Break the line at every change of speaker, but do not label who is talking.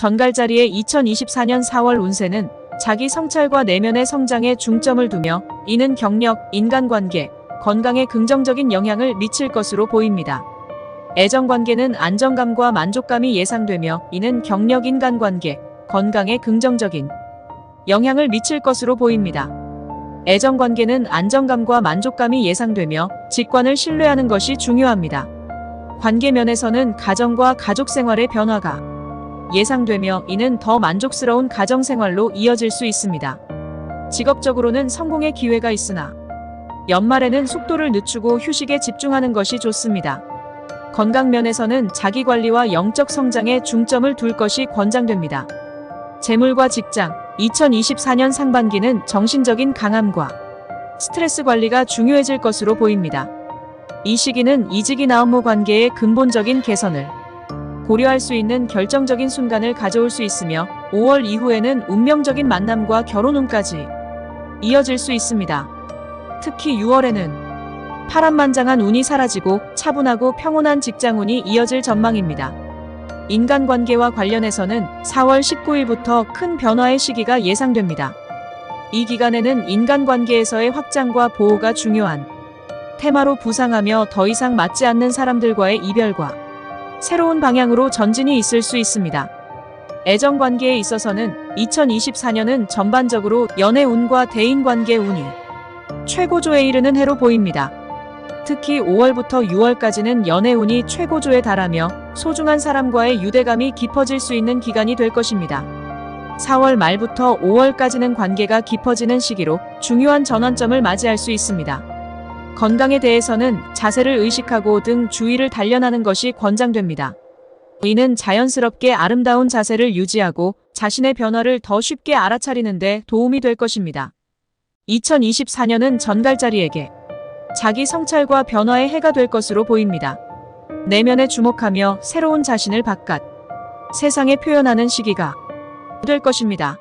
전갈자리의 2024년 4월 운세는 자기 성찰과 내면의 성장에 중점을 두며 이는 경력, 인간관계, 건강에 긍정적인 영향을 미칠 것으로 보입니다. 애정관계는 안정감과 만족감이 예상되며 이는 경력, 인간관계, 건강에 긍정적인 영향을 미칠 것으로 보입니다. 애정관계는 안정감과 만족감이 예상되며 직관을 신뢰하는 것이 중요합니다. 관계 면에서는 가정과 가족 생활의 변화가 예상되며 이는 더 만족스러운 가정 생활로 이어질 수 있습니다. 직업적으로는 성공의 기회가 있으나 연말에는 속도를 늦추고 휴식에 집중하는 것이 좋습니다. 건강 면에서는 자기 관리와 영적 성장에 중점을 둘 것이 권장됩니다. 재물과 직장, 2024년 상반기는 정신적인 강함과 스트레스 관리가 중요해질 것으로 보입니다. 이 시기는 이직이나 업무 관계의 근본적인 개선을 고려할 수 있는 결정적인 순간을 가져올 수 있으며 5월 이후에는 운명적인 만남과 결혼운까지 이어질 수 있습니다. 특히 6월에는 파란만장한 운이 사라지고 차분하고 평온한 직장운이 이어질 전망입니다. 인간관계와 관련해서는 4월 19일부터 큰 변화의 시기가 예상됩니다. 이 기간에는 인간관계에서의 확장과 보호가 중요한 테마로 부상하며 더 이상 맞지 않는 사람들과의 이별과 새로운 방향으로 전진이 있을 수 있습니다. 애정 관계에 있어서는 2024년은 전반적으로 연애 운과 대인 관계 운이 최고조에 이르는 해로 보입니다. 특히 5월부터 6월까지는 연애 운이 최고조에 달하며 소중한 사람과의 유대감이 깊어질 수 있는 기간이 될 것입니다. 4월 말부터 5월까지는 관계가 깊어지는 시기로 중요한 전환점을 맞이할 수 있습니다. 건강에 대해서는 자세를 의식하고 등 주의를 단련하는 것이 권장됩니다. 이는 자연스럽게 아름다운 자세를 유지하고 자신의 변화를 더 쉽게 알아차리는 데 도움이 될 것입니다. 2024년은 전갈자리에게 자기 성찰과 변화의 해가 될 것으로 보입니다. 내면에 주목하며 새로운 자신을 바깥 세상에 표현하는 시기가 될 것입니다.